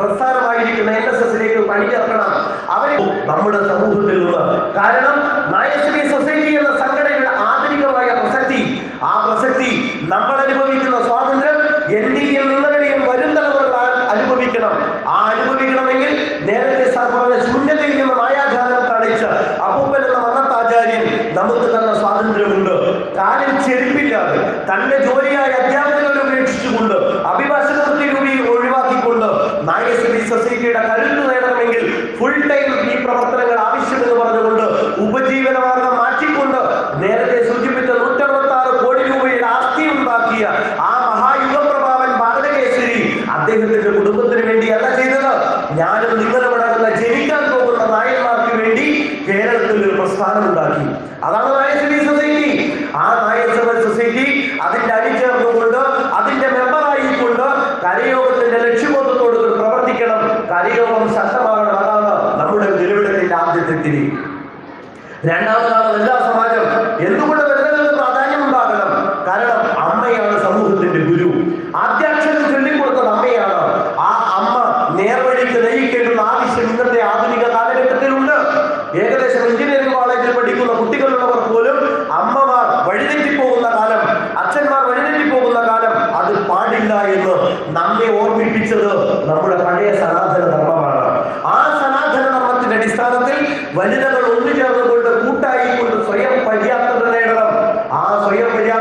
പ്രസ്ഥാനമായിരിക്കുന്ന N S എസിലേക്ക് പണിചേർക്കണം അവരും നമ്മുടെ സമൂഹത്തിൽ നിന്ന് കാരണം നായശ്രീ സൊസൈറ്റി എന്ന സംഘടനയുടെ ആധുനികമായ പ്രസക്തി ആ പ്രസക്തി നമ്മൾ അനുഭവിക്കുന്ന സ്വാതന്ത്ര്യം എന്റെയും നിങ്ങളുടെയും വരും തലമുറകൾ ആ- അനുഭവിക്കണം ആ അനുഭവിക്കണമെങ്കിൽ നേരത്തെ സാർ പറഞ്ഞ ശൂന്യതയിൽ നിന്ന് മായാജാലം തളിച്ച് അപ്പൂപ്പൻ എന്ന മന്നത്താചാര്യൻ നമുക്ക് തന്ന സ്വാതന്ത്ര്യമുണ്ട് കാലിൽ ചെരുപ്പില്ലാതെ തന്റെ ജോലിയായ അധ്യാപകരെ ഉപേക്ഷിച്ചുകൊണ്ട് അഭിഭാഷക വൃത്തിയിലൂടെ ഒഴിവാക്കിക്കൊണ്ട് നായശ്രീ സൊസൈറ്റിയുടെ കരുത്ത് നേടണമെങ്കിൽ ഫുൾ ടൈം രണ്ടാമതാണ് എല്ലാ സമാജം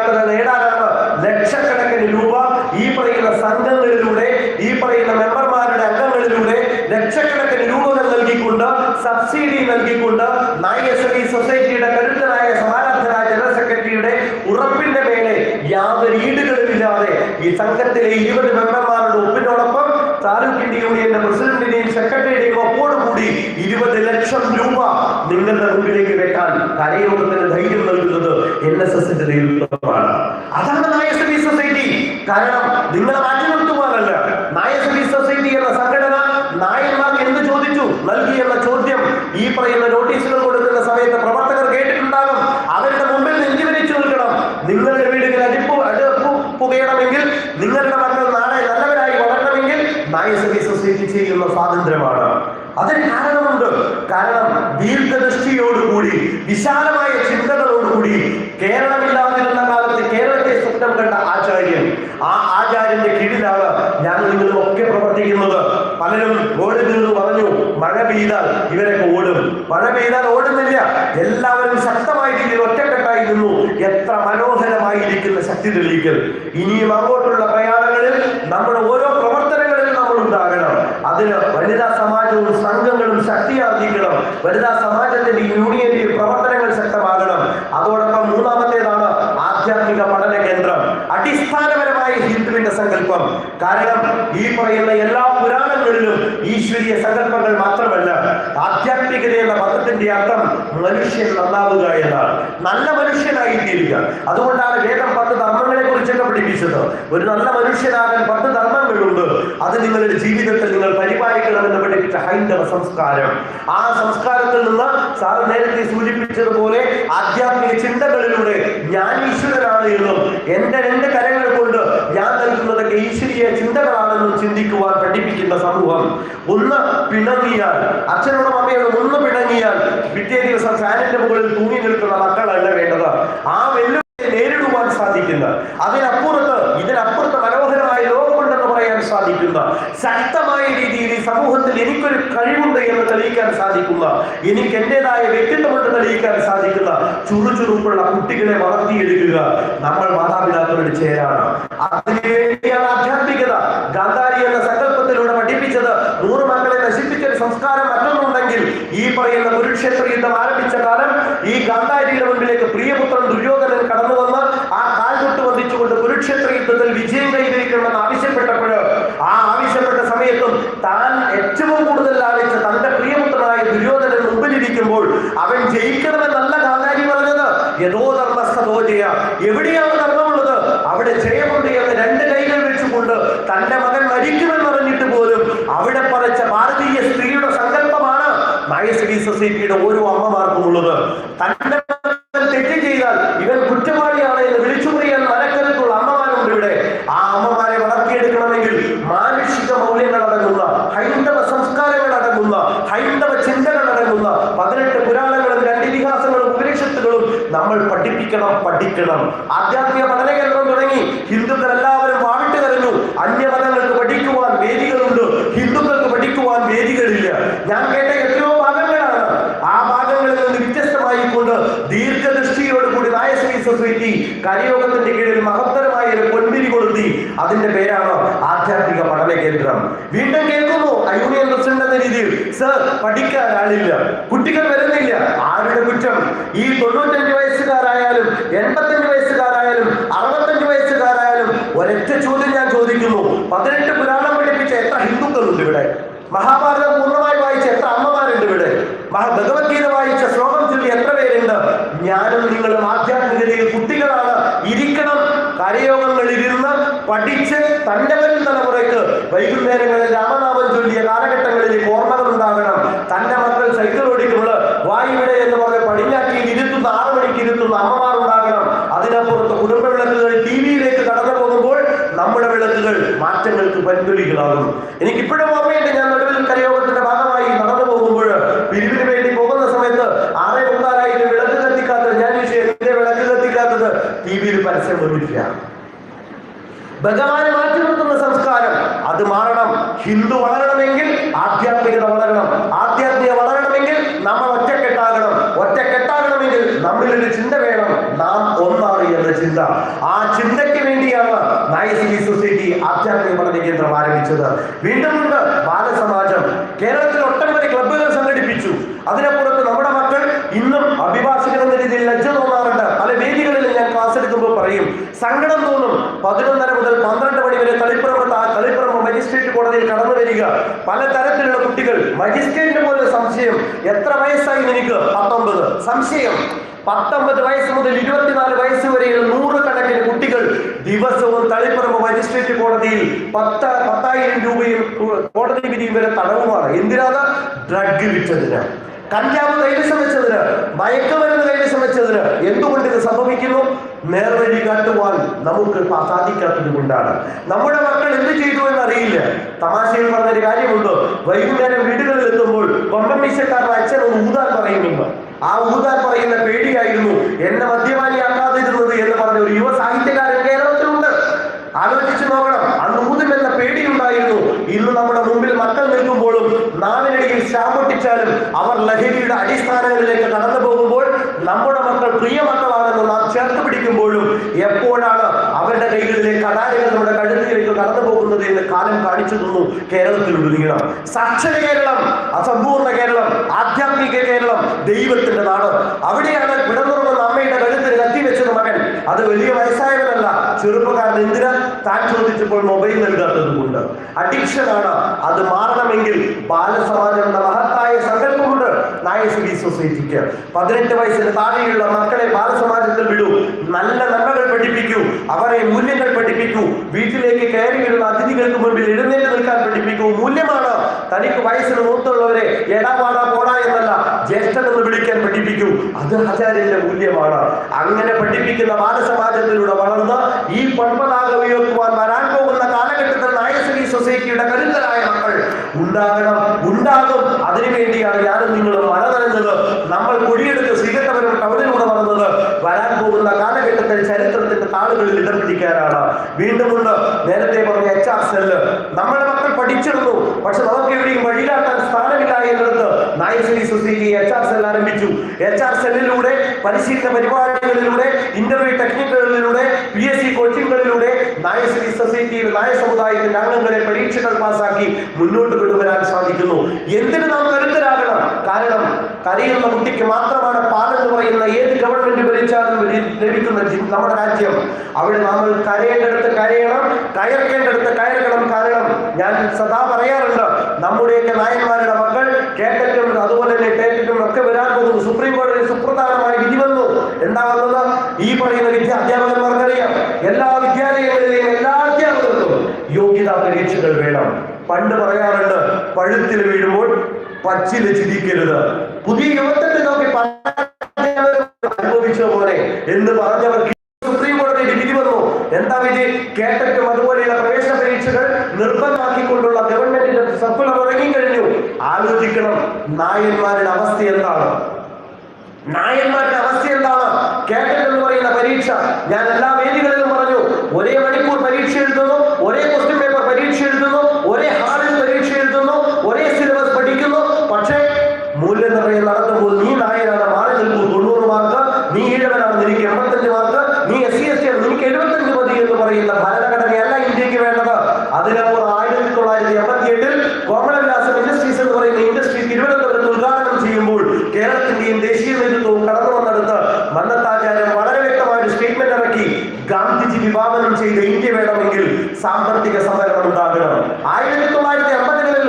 പര്യാപ്തത നേടാനാണ് ലക്ഷക്കണക്കിന് രൂപ ഈ പറയുന്ന സംഘങ്ങളിലൂടെ ഈ പറയുന്ന മെമ്പർമാരുടെ അംഗങ്ങളിലൂടെ ലക്ഷക്കണക്കിന് രൂപകൾ നൽകിക്കൊണ്ട് സബ്സിഡി നൽകിക്കൊണ്ട് നായശ്രീ സൊസൈറ്റിയുടെ കരുത്തനായ സമാരാധനായ ജനറൽ സെക്രട്ടറിയുടെ ഉറപ്പിന്റെ മേലെ യാതൊരു ഈടുകളുമില്ലാതെ ഈ സംഘത്തിലെ ഇരുപത് മെമ്പർമാരുടെ ഒപ്പിനോടൊപ്പം താലൂക്കിന്റെ യൂണിയന്റെ പ്രസിഡന്റിന്റെയും സെക്രട്ടറിയുടെയും ഒപ്പോടുകൂടി ഇരുപത് ലക്ഷം രൂപ നിങ്ങളുടെ മുമ്പിലേക്ക് വെക്കാൻ കരയോഗത്തിന് ധൈര്യം നൽകുന്നത് എൻ എസ് എസിന്റെ സൊസൈറ്റി കാരണം നിങ്ങളെ മാറ്റി നിർത്തുവാനല്ല നായശ്രീ സൊസൈറ്റി എന്ന സംഘടന നായന്മാർക്ക് എന്ത് ചോദിച്ചു? നൽകി എന്ന ചോദ്യം. ഈ പറയുന്ന നോട്ടീസുകൾ കൊടുക്കുന്ന സമയത്ത് പ്രവർത്തകർ കേട്ടിട്ടുണ്ടാകും. അവരുടെ മുമ്പിൽ നെഞ്ചുവിരിച്ചു നിൽക്കണം. നിങ്ങളുടെ വീടുകൾ അടിപ്പ് അടുപ്പ് പുകയണമെങ്കിൽ നിങ്ങളുടെ മക്കൾ നാളെ നല്ലവരായി വളരണമെങ്കിൽ നായ നായശ്രീ സൊസൈറ്റി ചെയ്യുന്ന സ്വാതന്ത്ര്യമാണ്. അതിന് കാരണമുണ്ട്. കാരണം ദീർഘദൃഷ്ടിയോടുകൂടി വിശാലമായ ചിന്തകളോടുകൂടി കേരളമില്ലാതിരുന്ന കാലത്ത് കേരളത്തെ സ്വപ്നം കണ്ട ആചാര്യൻ ആ ആചാര്യന്റെ കീഴിലാണ് ഞാൻ നിങ്ങളും ഒക്കെ പ്രവർത്തിക്കുന്നത് പലരും ഓടി നിന്ന് പറഞ്ഞു മഴ പെയ്താൽ ഇവരൊക്കെ ഓടും. മഴ പെയ്താൽ ഓടുന്നില്ല. എല്ലാവരും രീതിയിൽ ഒറ്റക്കെട്ടായി നിന്നു. എത്ര മനോഹരമായിരിക്കുന്ന ശക്തി തെളിയിക്കൽ. ഇനിയും അങ്ങോട്ടുള്ള പ്രയാണങ്ങളിൽ നമ്മുടെ ഓരോ പ്രവർത്തനങ്ങളിലും നമ്മൾ ഉണ്ടാകണം. അതിന് വനിതാ സമാജവും സംഘങ്ങളും ശക്തിയാർജിക്കണം. വനിതാ സമാജത്തിന്റെ യൂണിയന്റെ പ്രവർത്തനങ്ങൾ ശക്തമാകണം. അതോടൊപ്പം മൂന്നാമത്തേതാണ് ആധ്യാത്മിക പഠന കേന്ദ്രം ഹിന്ദുവിന്റെ സങ്കല്പം. കാരണം ഈ പറയുന്ന എല്ലാ പുരാണങ്ങളിലും ഈശ്വരീയ സങ്കല്പങ്ങൾ മാത്രമല്ല ആധ്യാത്മികത എന്ന പദത്തിന്റെ അർത്ഥം മനുഷ്യൻ നന്നാവുക എന്നാണ്. നല്ല മനുഷ്യനായി തീരുക. അതുകൊണ്ടാണ് വേദം പത്ത് ധർമ്മങ്ങളെ കുറിച്ചൊക്കെ പഠിപ്പിച്ചത്. ഒരു നല്ല മനുഷ്യനാകാൻ പത്ത് ധർമ്മങ്ങളുണ്ട്. അത് നിങ്ങളുടെ ജീവിതത്തിൽ നിങ്ങൾ പരിപാലിക്കണമെന്ന് പഠിപ്പിച്ച ഹൈന്ദവ സംസ്കാരം. ആ സംസ്കാരത്തിൽ നിന്ന് സാർ നേരത്തെ സൂചിപ്പിച്ചതുപോലെ ആധ്യാത്മിക ചിന്തകളിലൂടെ ഞാൻ ഈശ്വരനാണ് എന്നും എന്റെ രണ്ട് കരങ്ങൾ ഞാൻ നൽകുന്നതൊക്കെ ഈശ്വരീയ ചിന്തകളാണെന്നും ചിന്തിക്കുവാൻ പഠിപ്പിക്കുന്ന സമൂഹം. ഒന്ന് പിണങ്ങിയാൽ അച്ഛനോടും അമ്മയോടും ഒന്ന് പിണങ്ങിയാൽ പിറ്റേ ദിവസം ഫാനിന്റെ മുകളിൽ തൂങ്ങി നിൽക്കുന്ന മക്കളല്ല വേണ്ടത്. ആ വെല്ലുവിളി നേരിടുവാൻ സാധിക്കുന്ന അതിനപ്പുറത്ത് ഇതിനപ്പുറത്ത് മനോഹരമായ ലോകമുണ്ടെന്ന് പറയാൻ സാധിക്കുന്ന ശക്തമായ രീതിയിൽ ഈ സമൂഹത്തിൽ എനിക്കൊരു കഴിവുണ്ട് എന്ന് തെളിയിക്കാൻ സാധിക്കുന്ന എനിക്ക് എന്റേതായ വ്യക്തിത്വമുണ്ട് തെളിയിക്കാൻ സാധിക്കുന്ന ചുറുചുറുപ്പുള്ള കുട്ടികളെ വളർത്തിയെടുക്കുക നമ്മൾ മാതാപിതാക്കളുടെ ചേരാണ്. അതിനുവേണ്ടിയാണ് ആധ്യാത്മികത. ഗാന്ധാരി എന്ന സങ്കല്പത്തിലൂടെ പഠിപ്പിച്ചത് നൂറ് മക്കളെ നശിപ്പിച്ച ഒരു സംസ്കാരം മറ്റൊന്നുണ്ടെങ്കിൽ ഈ പറയുന്ന കുരുക്ഷേത്ര യുദ്ധം ആരംഭിച്ച കാലം ഈ ഗാന്ധാരിയുടെ മുമ്പിലേക്ക് പ്രിയപുത്രൻ ദുര്യോധനൻ കടന്നു വന്ന് ആ കാൽ തൊട്ട് വന്ദിച്ചുകൊണ്ട് കുരുക്ഷേത്ര യുദ്ധത്തിൽ വിജയം കൈവരിക്കണമെന്ന് നായശ്രീ സൊസൈറ്റിയുടെ ഓരോ അമ്മമാർക്കും ഉള്ളത്. തന്റെ തെറ്റ് ചെയ്താൽ ഇവൻ കുറ്റവാളിയാണ് എന്ന് വിളിച്ചു പറയാൻ മനക്കരുത്തുള്ള അമ്മമാരുണ്ട് ഇവിടെ. ആ അമ്മമാരെ വളർത്തിയെടുക്കണമെങ്കിൽ മാനുഷിക മൗല്യങ്ങൾ അടങ്ങുന്ന ഹൈന്ദവ സംസ്കാരങ്ങൾ അടങ്ങുന്ന ഹൈന്ദവ ചിന്തകൾ അടങ്ങുന്ന പതിനെട്ട് പുരാണങ്ങളും രണ്ട് ഇതിഹാസങ്ങളും ഉപനിഷത്തുകളും നമ്മൾ പഠിപ്പിക്കണം പഠിക്കണം. ആധ്യാത്മിക പഠന കേന്ദ്രം തുടങ്ങി ഹിന്ദുക്കൾ എല്ലാവരും വാവിട്ട് കരഞ്ഞു. അന്യമതങ്ങൾക്ക് പഠിക്കുവാൻ വേദികളുണ്ട്. ഹിന്ദുക്കൾക്ക് പഠിക്കുവാൻ വേദികളില്ല. ഞാൻ കേട്ട എത്രയോ ഭാഗങ്ങളാണ് ആ ഭാഗങ്ങളിൽ നിന്ന് വ്യത്യസ്തമായിക്കൊണ്ട് ദീർഘദൃഷ്ടിയോട് കൂടി നായശ്രീ സൊസൈറ്റി കലിയോഗത്തിന്റെ കീഴിൽ മഹത്തരമായ ഒരു പൊൻപിരി കൊളുത്തി. അതിന്റെ പേരാണ് ആധ്യാത്മിക പഠന കേന്ദ്രം വീണ്ടും കേൾക്കുന്നു യൂണിയൻ പ്രസിഡന്റ് എന്ന രീതിയിൽ. സർ പഠിക്കാൻ ആളില്ല. കുട്ടികൾ വരുന്നില്ല. ആരുടെ കുറ്റം? ഈ തൊണ്ണൂറ്റഞ്ച് വയസ്സുകാരായാലും എൺപത്തഞ്ച് വയസ്സുകാരായാലും അറുപത്തഞ്ച് വയസ്സുകാരായാലും ഒരൊറ്റ ചോദ്യം ഞാൻ ചോദിക്കുന്നു. പതിനെട്ട് പുരാണം പഠിപ്പിച്ച എത്ര ഹിന്ദുക്കളുണ്ട് ഇവിടെ? മഹാഭാരതം പൂർണമായി വായിച്ച എത്ര അമ്മമാരുണ്ട് ഇവിടെ? ഭഗവത്ഗീത വായിച്ച ശ്ലോകം ചൊല്ലി എത്ര പേരുണ്ട്? ഞാനും നിങ്ങളും ആധ്യാത്മികതയിൽ തന്റെ വരും തലമുറയ്ക്ക് വൈകുന്നേരങ്ങളിൽ രാമനാമം ചൊല്ലിയ കാലഘട്ടങ്ങളിലേക്ക് ഓർമ്മകൾ ഉണ്ടാകണം തന്റെ മക്കൾ സൈക്കിൾ ഓടിക്കുമ്പോൾ വായിവിടെ എന്ന് പറഞ്ഞ് പടിഞ്ഞാറ്റിയിൽ ഇരുത്തുന്ന ആറ് മണിക്ക് ഇരുത്തുന്ന അമ്മമാർ ഉണ്ടാകണം. അതിനപ്പുറത്ത് കുടുംബ വിളക്കുകൾ ടി വിയിലേക്ക് കടന്നു പോകുമ്പോൾ നമ്മുടെ വിളക്കുകൾ മാറ്റങ്ങൾക്ക് പരിന്തുലികളാകും എനിക്കിപ്പോഴും ഓർമ്മയുണ്ട് ഞാൻ നടുവിൽ കരയോഗത്തിന്റെ ഭാഗമായി നടന്നു പോകുമ്പോൾ പിരിവിന് വേണ്ടി പോകുന്ന സമയത്ത് ആറേ മുക്കാലായിട്ട് വിളക്ക് കത്തിക്കാത്തത് ഞാൻ വിളക്ക് കത്തിക്കാത്തത് ടി വിയിൽ പരസ്യം വന്നിരിക്കുകയാണ്. ഭഗവാനെ മാറ്റി നിർത്തുന്ന സംസ്കാരം അത് മാറണം ഹിന്ദു വളരണമെങ്കിൽ ആധ്യാത്മികത വളരണം ആധ്യാത്മിക വളരണമെങ്കിൽ നമ്മൾ ഒറ്റക്കെട്ടാകണം ഒറ്റക്കെട്ടാകണമെങ്കിൽ നമ്മളിൽ ഒരു ചിന്ത വേണം നാം ഒന്നാണ് എന്ന ചിന്ത. ആ ചിന്തയ്ക്ക് വേണ്ടിയാണ് നായസിനി സൊസൈറ്റി ആധ്യാത്മിക പഠന കേന്ദ്രം ആരംഭിച്ചത്. വീണ്ടും ബാലസമാജം. കേരളത്തിൽ ഒട്ടനവധി ക്ലബ്ബുകൾ സംഘടിപ്പിച്ചു. അതിനപ്പുറത്ത് നമ്മുടെ മക്കൾ ഇന്നും അഭിഭാഷകർ എന്ന രീതിയിൽ ലജ്ജ തോന്നാറുണ്ട്. പല വേദികളിൽ ഞാൻ ക്ലാസ് എടുക്കുമ്പോൾ പറയും സങ്കടം തോന്നും. പതിനൊന്നര മുതൽ പന്ത്രണ്ട് മണി വരെ കളിപ്പുറത്ത് ആ കളിപ്പുറം മജിസ്ട്രേറ്റ് കോടതിയിൽ കടന്നു വരിക. പലതരത്തിലുള്ള കുട്ടികൾ മജിസ്ട്രേറ്റിന് പോലെ സംശയം. എത്ര വയസ്സായി നിനക്ക്? പത്തൊമ്പത്. സംശയം. പത്തൊമ്പത് വയസ്സ് മുതൽ ഇരുപത്തിനാല് വയസ്സ് വരെയുള്ള നൂറുകണക്കിന് കുട്ടികൾ ദിവസവും തളിപ്പറമ്പ് മജിസ്ട്രേറ്റ് കോടതിയിൽ പത്ത് പത്തായിരം രൂപയും കോടതി വിധിയും വരെ തടവുമാണ്. എന്തിനാണ്? ഡ്രഗ് വിറ്റതിന്. കഞ്ചാവ് കൈവശം വെച്ചതിന് മയക്കുമരുന്ന് കൈവശം വെച്ചതിന്. എന്തുകൊണ്ട് ഇത് സംഭവിക്കുന്നു? നേർവഴി കാട്ടുവാൻ നമുക്ക് സാധിക്കാത്തത് കൊണ്ടാണ് നമ്മുടെ മക്കൾ എന്ത് ചെയ്തു എന്ന് അറിയില്ല തമാശയിൽ പറഞ്ഞൊരു കാര്യമുണ്ട്. വൈകുന്നേരം വീടുകളിൽ എത്തുമ്പോൾ കൊമ്പം മീശക്കാരൻ അച്ഛൻ ഒന്ന് ഊതാൻ പറയുന്നുണ്ട് ആ ഊതാൻ പറയുന്ന പേടിയായിരുന്നു. എന്നെ മദ്യപാനിയാക്കാതിരുന്നത് എന്ന് പറഞ്ഞ ഒരു യുവ സാഹിത്യകാരൻ കേരളത്തിലുണ്ട്. ആലോചിച്ചു നോക്കണം. അന്ന് പേടി പേടിയുണ്ടായിരുന്നു. ഇന്ന് നമ്മുടെ മുമ്പിൽ മക്കൾ നിൽക്കുമ്പോഴും നാവിനടിയിൽ ശാപൊട്ടിച്ചാലും അവർ ലഹരിയുടെ അടിസ്ഥാനങ്ങളിലേക്ക് കടന്നു പോകുമ്പോൾ നമ്മുടെ മക്കൾ പ്രിയ മക്കളാണെന്ന് നാം ചേർത്ത് പിടിക്കുമ്പോഴും എപ്പോഴാണ് അവരുടെ കൈകളിലെ കടാരകൾ നമ്മുടെ പോകുന്നത് എന്ന് കാലം കാണിച്ചു തന്നു കേരളത്തിലുടനീളം സാക്ഷര കേരളം അസമ്പൂർണ കേരളം ആധ്യാത്മിക കേരളം ദൈവത്തിന്റെ നാട്. അവിടെയാണ് പിടന്നുറങ്ങുന്ന അമ്മയുടെ കഴുത്തിന് കത്തി വെച്ചത് മകൻ. അത് വലിയ വയസ്സായവനല്ല. ചെറുപ്പക്കാരൻ എന്തിനാ താൻ ചോദിച്ചപ്പോൾ മൊബൈൽ നൽകാത്തത് കൊണ്ട് അത് മാറണമെങ്കിൽ ബാലസമാജം എന്ന സൊസൈറ്റിക്ക് പതിനെട്ട് വയസ്സിന് താഴെയുള്ള മക്കളെ ബാലസമാജത്തിൽ വിടൂ. നല്ല നന്മകൾ പഠിപ്പിക്കൂ. അവരെ മൂല്യങ്ങൾ പഠിപ്പിക്കൂ. വീട്ടിലേക്ക് കയറിയിരുന്ന അതിഥികൾക്ക് മുമ്പിൽ എഴുന്നേറ്റ് നിൽക്കാൻ പഠിപ്പിക്കൂ. മൂല്യമാണ്. തനിക്ക് വയസ്സിന് മൂത്തുള്ളവരെ എടാപാടാ പോടാ എന്നല്ല ജ്യേഷ്ഠനെന്ന് വിളിക്കാൻ പഠിപ്പിക്കൂ. അത് ആചാര്യന്റെ മൂല്യമാണ്. അങ്ങനെ പഠിപ്പിക്കുന്ന ബാലസമാജത്തിലൂടെ വളർന്ന് ഈ പൺപതാക ഉയർത്തുവാൻ വരാൻ പോകുന്ന കാലഘട്ടത്തിൽ നായശ്രീ സൊസൈറ്റിയുടെ കരുത്തരായ മക്കൾ ഉണ്ടാകണം. ഉണ്ടാകും. അതിനുവേണ്ടിയാണ് ഞാനും നിങ്ങളും നനഞ്ഞത് നമ്മൾ കുഴിയെടുത്ത് ശ്രീകണ്ഠപുരം ടൗണിലൂടെ നടന്നത് വരാൻ പോകുന്ന കാലഘട്ടത്തിൽ ചരിത്രത്തിന്റെ താളുകളിൽ ഇടം പിടിക്കാനാണ് വീണ്ടും ഉണ്ട് നേരത്തെ പറഞ്ഞ എച്ച് ആർ സെല്ല് നമ്മുടെ മക്കൾ പഠിച്ചിരുന്നു പക്ഷെ നമുക്ക് എവിടെയും സ്ഥാനമില്ല എന്നിടത്ത് സുസീലി എച്ച് ആർ സെൽ ആരംഭിച്ചു. എച്ച് ആർ സെല്ലിലൂടെ പരിശീലന പരിപാടികളിലൂടെ ഇന്റർവ്യൂ ടെക്നിക്കുകളിലൂടെ പി എസ് സി കോച്ചിങ്ങുകളിലൂടെ നായശ്രീ സൊസൈറ്റിയിൽ നായ സമുദായത്തിന്റെ അംഗങ്ങളെ പരീക്ഷകൾ പാസാക്കി മുന്നോട്ട് കൊണ്ടുവരാൻ സാധിക്കുന്നു. എന്തിനു നാം കരുത്തരാകണം? കാരണം കരയുന്ന കുട്ടിക്ക് മാത്രമാണ് പാലെന്ന് പറയുന്ന ഏത് ഗവൺമെന്റ് ഭരിച്ചാലും ലഭിക്കുന്ന നമ്മുടെ രാജ്യം. അവിടെ നമ്മൾ കരയേണ്ടടുത്ത് കരയണം കയർക്കേണ്ടടുത്ത് കയറണം കാരണം ഞാൻ സദാ പറയാറുണ്ട് നമ്മുടെയൊക്കെ നായന്മാരുടെ മക്കൾ കേട്ടറ്റും അതുപോലെ ടേറ്റിലും ഒക്കെ വരാൻ പോകുന്നു. സുപ്രീം കോടതി സുപ്രധാനമായ വിധി വന്നു. എന്താകുന്നത് ഈ പറയുന്ന വിദ്യ അധ്യാപകന്മാർക്കറിയാം. എല്ലാ വിദ്യാലയങ്ങളിലെയും എല്ലാ അധ്യാപകർക്കും യോഗ്യതാ പരീക്ഷകൾ വേണം. പണ്ട് പറയാറുണ്ട് പഴുത്തിൽ വീഴുമ്പോൾ പച്ചിൽ ചിരിക്കരുത്. പുതിയ യുവത്വത്തെ നോക്കി പല അനുഭവിച്ച പോലെ എന്ന് പറഞ്ഞവർക്ക് സുപ്രീം കോടതി വിധി വന്നു. എന്താ വിധി? കേട്ടറ്റും ആലോചിക്കണം നായന്മാരുടെ അവസ്ഥ എന്താണ്? നായന്മാരുടെ അവസ്ഥ എന്താണ്? കേട്ടെന്ന് പറയുന്ന പരീക്ഷ. ഞാൻ എല്ലാ വേദികളിലും പറഞ്ഞു ഒരേ മണിക്കൂർ പരീക്ഷ എഴുതുന്നു ഒരേ ക്വസ്റ്റ്യൻ പേപ്പർ പരീക്ഷ എഴുതുന്നു ഒരേ ഹാളിൽ പരീക്ഷ എഴുതുന്നു ഒരേ സിലബസ് പഠിക്കുന്നു പക്ഷേ മൂല്യനിർണയം നടത്തുമ്പോൾ നീ നായനാണ് മാറി നിൽക്കൂ തൊണ്ണൂറ് മാർക്ക് നീ ഈഴവനാണ് നിനക്ക് എൺപത്തഞ്ച് മാർക്ക് നീ എസ് സി എസ് ടി ആണ് നിനക്ക് എഴുപത്തഞ്ച് മതി എന്ന് പറയുന്ന ഭരണഘടനയല്ല ഇന്ത്യയ്ക്ക് വേണ്ടത് അതിനപ്പുറം ആയിരത്തി തൊള്ളായിരത്തി എൺപത്തി എട്ടിൽ കോമളവിലാസം ഇൻഡസ്ട്രീസ് എന്ന് പറയുന്ന ഇൻഡസ്ട്രി തിരുവനന്തപുരത്ത് ഉദ്ഘാടനം ചെയ്യുമ്പോൾ കേരളത്തിന്റെയും ദേശീയ നേതൃത്വവും കടന്നു വന്നെടുത്ത് മന്നത്താചാര്യൻ വളരെ വ്യക്തമായ ഒരു സ്റ്റേറ്റ്മെന്റ് ഇറക്കി ഗാന്ധിജി വിഭാവനം ചെയ്ത ഇന്ത്യ വേണമെങ്കിൽ സാമ്പത്തിക സമരം ഉണ്ടാകണം ആയിരത്തി തൊള്ളായിരത്തി അമ്പതുകളിൽ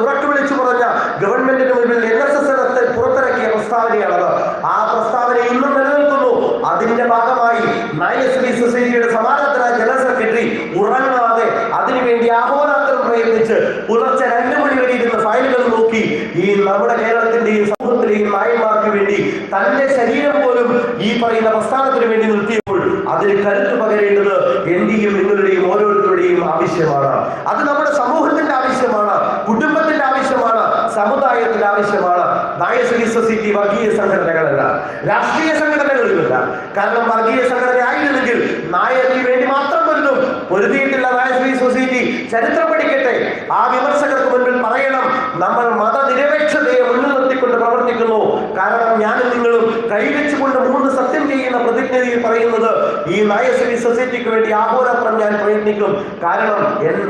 ഉറക്കു വിളിച്ചു പറഞ്ഞ ഗവൺമെന്റിന് മുന്നിൽ എൻ എസ് എസ് പുറത്തിറക്കിയ പ്രസ്താവനയാണത് ആ പ്രസ്താവന ഇന്നും നിലനിൽക്കുന്നു അതിന്റെ ഭാഗമായി നായശ്രീ സൊസൈറ്റിയുടെ സമാനത്തിനായ ജനറൽ സെക്രട്ടറി ഉറങ്ങാതെ അതിനുവേണ്ടി അഹോരാത്രം പ്രയത്നിച്ച് പുലർച്ചെ രണ്ടു മണി ഫയലുകൾ നോക്കി ഈ നമ്മുടെ കേരളത്തിന്റെയും സമൂഹത്തിലെയും നായന്മാർക്ക് വേണ്ടി തന്റെ ശരീരം പോലും ഈ പറയുന്ന പ്രസ്ഥാനത്തിന് വേണ്ടി നിർത്തിയപ്പോൾ അതിൽ കരുത്ത് പകരേണ്ടത് എന്റെയും നിങ്ങളുടെയും ഓരോരുത്തരുടെയും ആവശ്യമാണ്. അത് നമ്മുടെ സമൂഹത്തിന്റെ ആവശ്യമാണ് കുടുംബത്തിന്റെ ആവശ്യമാണ് സമുദായത്തിന്റെ ആവശ്യമാണ്. നായശ്രീ സൊസൈറ്റി വർഗീയ സംഘടനകളല്ല രാഷ്ട്രീയ സംഘടനകളിലല്ല കാരണം വർഗീയ സംഘടന ആയിരുന്നെങ്കിൽ നായകന് വേണ്ടി മാത്രം വരുന്നു പൊരുതിയിട്ടില്ല നായശ്രീ സൊസൈറ്റി. ചരിത്രം പഠിക്കട്ടെ. ആ വിമർശകർക്ക് മുൻപിൽ പറയണം നമ്മൾ മതനിരപേക്ഷതയെ മുന്നിൽ പ്രവർത്തിക്കുന്നു. കാരണം ഞാനും നിങ്ങളും കൈവച്ചുകൊണ്ട് മൂന്ന് സത്യം ചെയ്യുന്ന പ്രതിജ്ഞയിൽ പറയുന്നത് ഈ നായശ്രീ സൊസൈറ്റിക്ക് വേണ്ടി ആഹോരാത്രം ഞാൻ പ്രയത്നിക്കും. കാരണം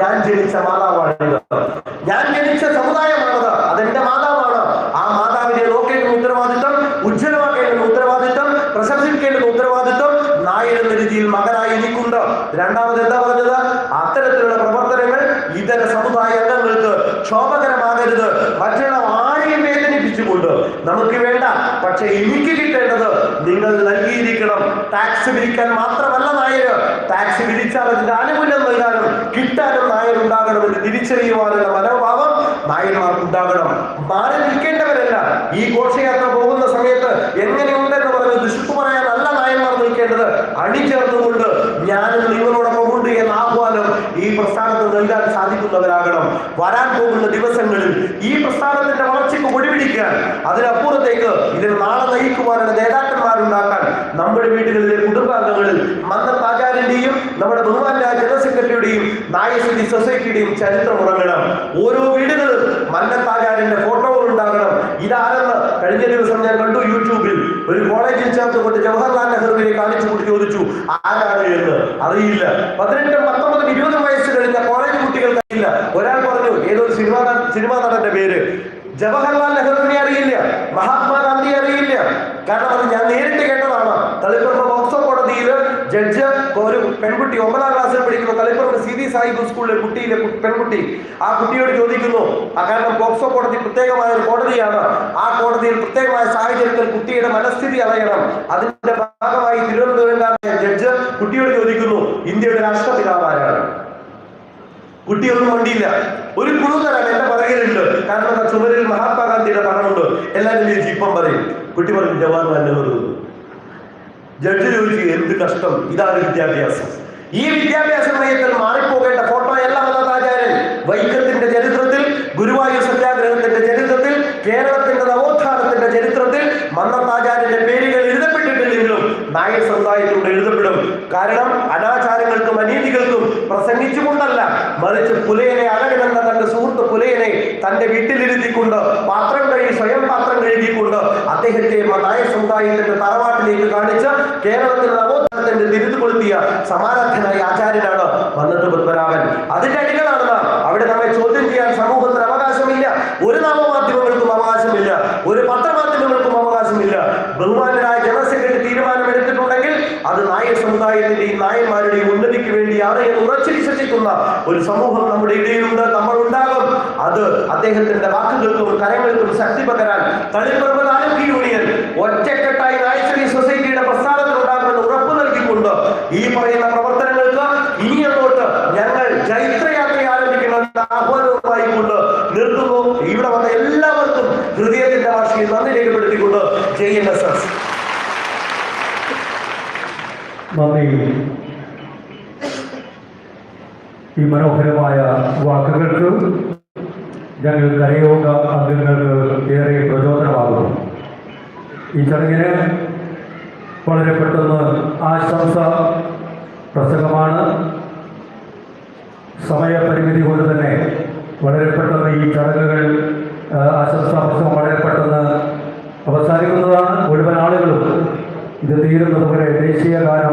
ഞാൻ ജനിച്ച മാതാവാണിത് ഞാൻ ജനിച്ച സമുദായമാണത് അതെന്റെ മാതാവാണ് ആ മാതാവിനെ നോക്കേണ്ടുന്ന ഉത്തരവാദിത്വം ഉജ്ജ്വലമാക്കേണ്ടുന്ന ഉത്തരവാദിത്വം പ്രശംസിക്കേണ്ടുന്ന ഉത്തരവാദിത്വം നായർ എന്ന രീതിയിൽ മകനായി എനിക്കുണ്ട് രണ്ടാമത് എന്താ പറഞ്ഞത് അത്തരത്തിലുള്ള പ്രവർത്തനങ്ങൾ ഇതര സമുദായ അംഗങ്ങൾക്ക് ക്ഷോഭകരമാകരുത് മറ്റുള്ള ആരെയും വേദനിപ്പിച്ചുകൊണ്ട് നമുക്ക് വേണ്ട പക്ഷെ എനിക്ക് കിട്ടേണ്ടത് നിങ്ങൾ നൽകിയിരിക്കണം. ടാക്സ് പിരിക്കാൻ മാത്രമല്ല നായർ ടാക്സ് പിരിച്ചാൽ അതിന്റെ ആനുകൂല്യം നൽകാനും കിട്ടാനും നായർ തിരിച്ചറിയുവാനുള്ള മനോഭാവം നായന്മാർക്ക് ഉണ്ടാകണം. മാറി നിൽക്കേണ്ടവരല്ല. ഈ ഘോഷയാത്ര പോകുന്ന സമയത്ത് എങ്ങനെയുണ്ടെന്ന് പറഞ്ഞ് ദുഷ്പു പറയാനല്ല നായന്മാർ നിൽക്കേണ്ടത് അണിചേർന്നുകൊണ്ട് ഞാനും നിങ്ങളോടൊപ്പം ഉണ്ട് എന്ന ആഹ്വാനം ഈ പ്രസ്ഥാനത്ത് നൽകാൻ സാധിക്കുന്നവരാകണം. വരാൻ പോകുന്ന ദിവസങ്ങളിൽ ഈ പ്രസ്ഥാനത്തിന്റെ വളർച്ചയ്ക്ക് ഒഴിപിടിക്കാൻ അതിനപ്പുറത്തേക്ക് ഇതിന് നാളെ നയിക്കുവാനുള്ള നേതാക്കന്മാരുണ്ടാക്കാൻ നമ്മുടെ വീടുകളിലെ കുടുംബാംഗങ്ങളിൽ മന്ദത്ത് ആചാര്യന്റെയും നമ്മുടെ ബഹുമാനായ ജനറൽ സെക്രട്ടറിയുടെയും നായശ്രീ സൊസൈറ്റിയുടെയും ചരിത്രം ഉറങ്ങണം. ഓരോ വീടുകളും മന്നത്ത് ആചാര്യന്റെ ഫോട്ടോകൾ ഉണ്ടാകണം. ഇതാരെന്ന് കഴിഞ്ഞ ദിവസം ഞാൻ കണ്ടു യൂട്യൂബിൽ. ഒരു കോളേജിൽ ചേർത്തുകൊണ്ട് ജവഹർലാൽ നെഹ്റുവിനെ കാണിച്ചു കൊണ്ട് ചോദിച്ചു ആരാണ് എന്ന്? അറിയില്ല. പതിനെട്ടും പത്തൊമ്പതും ഇരുപതും വയസ്സ് കഴിഞ്ഞ കോളേജ് കുട്ടികൾക്ക് അറിയില്ല ഒരാൾ പറഞ്ഞു ഏതൊരു സിനിമാ നടന്റെ പേര്. ജവഹർലാൽ നെഹ്റുവിനെ അറിയില്ല. മഹാത്മാഗാന്ധിയെ അറിയില്ല. കാരണം അത് ഞാൻ നേരിട്ട് കേട്ടതാണ്. തളിപ്പുറത്ത് ബോക്സോ കോടതിയിൽ ജഡ്ജ് ഒരു പെൺകുട്ടി ഒമ്പതാം ക്ലാസ്സിൽ പഠിക്കുന്ന. തളിപ്പുറത്ത് സി ഡി സാഹിബ് സ്കൂളിലെ കുട്ടിയിലെ പെൺകുട്ടി. ആ കുട്ടിയോട് ചോദിക്കുന്നു ആ കാരണം പോക്സോ കോടതി പ്രത്യേകമായ ഒരു കോടതിയാണ്. ആ കോടതിയിൽ പ്രത്യേകമായ സാഹചര്യത്തിൽ കുട്ടിയുടെ മനസ്ഥിതി അറിയണം. അതിന്റെ ഭാഗമായി തിരുവനന്തപുരം ജഡ്ജ് കുട്ടിയോട് ചോദിക്കുന്നു ഇന്ത്യയുടെ രാഷ്ട്രപിതാവാരാണ് കുട്ടിയൊന്നും വണ്ടിയില്ല ഒരു കുഴു തരാൻ എന്റെ പറയലുണ്ട് കാരണം എന്താ? ചുമരിൽ മഹാത്മാഗാന്ധിയുടെ പടമുണ്ട് എല്ലാവരും ഇപ്പം പറയും. കുട്ടി പറഞ്ഞു ജവഹർലാൽ നെഹ്റു ജഡ്ജി ചോദിച്ചു എന്ത് കഷ്ടം? ഇതാണ് വിദ്യാഭ്യാസം. ഈ വിദ്യാഭ്യാസ നയത്തിൽ മാറിപ്പോകേണ്ട ഫോട്ടോ എല്ലാ മതാചാര്യൻ വൈക്കത്തിന്റെ ചരിത്രത്തിൽ ഗുരുവായൂർ സത്യാഗ്രഹത്തിന്റെ ചരിത്രത്തിൽ കേരളത്തിന്റെ നവോത്ഥാനത്തിന്റെ ചരിത്രത്തിൽ മന്നത്താചാര്യന്റെ പേരുകൾ എഴുതപ്പെട്ടിട്ടില്ലെങ്കിലും നായർ സമുദായത്തിലൂടെ എഴുതപ്പെടും. കാരണം അനാചാരങ്ങൾക്കും അനീതികൾക്കും പ്രസംഗിച്ചുകൊണ്ടല്ല മറിച്ച് പുലയനെ അഴകനെന്ന തന്റെ സുഹൃത്ത് പുലയനെ തന്റെ വീട്ടിലിരുത്തിക്കൊണ്ട് പാത്രം കഴുകി സ്വയം പാത്രം കഴുകിക്കൊണ്ട് അദ്ദേഹത്തെ മതായ സമുദായത്തിന്റെ തറവാട്ടിലേക്ക് കാണിച്ച് കേരളത്തിൽ നവോത്ഥാനത്തിന്റെ തിരുത്തുകൊളുത്തിയ സമാരാധനായ ആചാര്യനാണ് വന്നിട്ട് പത്മനാഭൻ. അതിന്റെ അടികളാണ് അവിടെ നമ്മെ ചോദ്യം ചെയ്യാൻ സമൂഹത്തിന് അവകാശമില്ല. ഒരു നവമാധ്യമങ്ങൾക്കും അവകാശമില്ല. ഒരു പത്രമാധ്യമങ്ങൾക്കും അവകാശമില്ല. ബഹുമാനരായ ജനറൽ തീരുമാനമെടുത്തിട്ടുണ്ടെങ്കിൽ അത് നായ സമുദായത്തിന്റെയും നായന്മാരുടെയും എന്ന് ഉറച്ചു വിശ്വസിക്കുന്ന ഒരു സമൂഹം നമ്മുടെ ഇടയിലുണ്ട് നമ്മൾ ഉണ്ടാകും അത് അദ്ദേഹത്തിന്റെ വാക്കുകൾക്കും കരങ്ങൾക്കും ശക്തി പകരാൻ തളിപ്പറമ്പ് താലൂക്ക് യൂണിയൻ ഒറ്റക്കെട്ടായി നായശ്രീ സൊസൈറ്റിയുടെ പ്രസ്ഥാനത്തിൽ ഉണ്ടാകുമെന്ന് ഉറപ്പ് നൽകിക്കൊണ്ട് ഈ പറയുന്ന പ്രവർത്തനങ്ങൾക്ക് ഇനി അങ്ങോട്ട് ഞങ്ങൾ ചൈത്രയാത്ര ആരംഭിക്കണമെന്ന ആഹ്വാനവുമായി കൊണ്ട് നിർത്തുന്നു. ഇവിടെ വന്ന എല്ലാവർക്കും ഹൃദയത്തിന്റെ ഭാഷയിൽ നന്ദി രേഖപ്പെടുത്തിക്കൊണ്ട് ജെ എൻ എസ് എസ്. നന്ദി. ഈ മനോഹരമായ വാക്കുകൾക്ക് ഞങ്ങൾ കരയോഗ അംഗങ്ങൾക്ക് ഏറെ പ്രചോദനമാകുന്നു. ഈ ചടങ്ങിന് വളരെ പെട്ടെന്ന് ആശംസ പ്രസംഗമാണ്. സമയപരിമിതി കൊണ്ട് തന്നെ വളരെ പെട്ടെന്ന് ഈ ചടങ്ങുകൾ ആശംസാ പ്രസംഗം വളരെ പെട്ടെന്ന് അവസാനിക്കുന്നതാണ്. മുഴുവൻ ആളുകളും ഇത് തീരുന്നതുവരെ ദേശീയ ഗാനം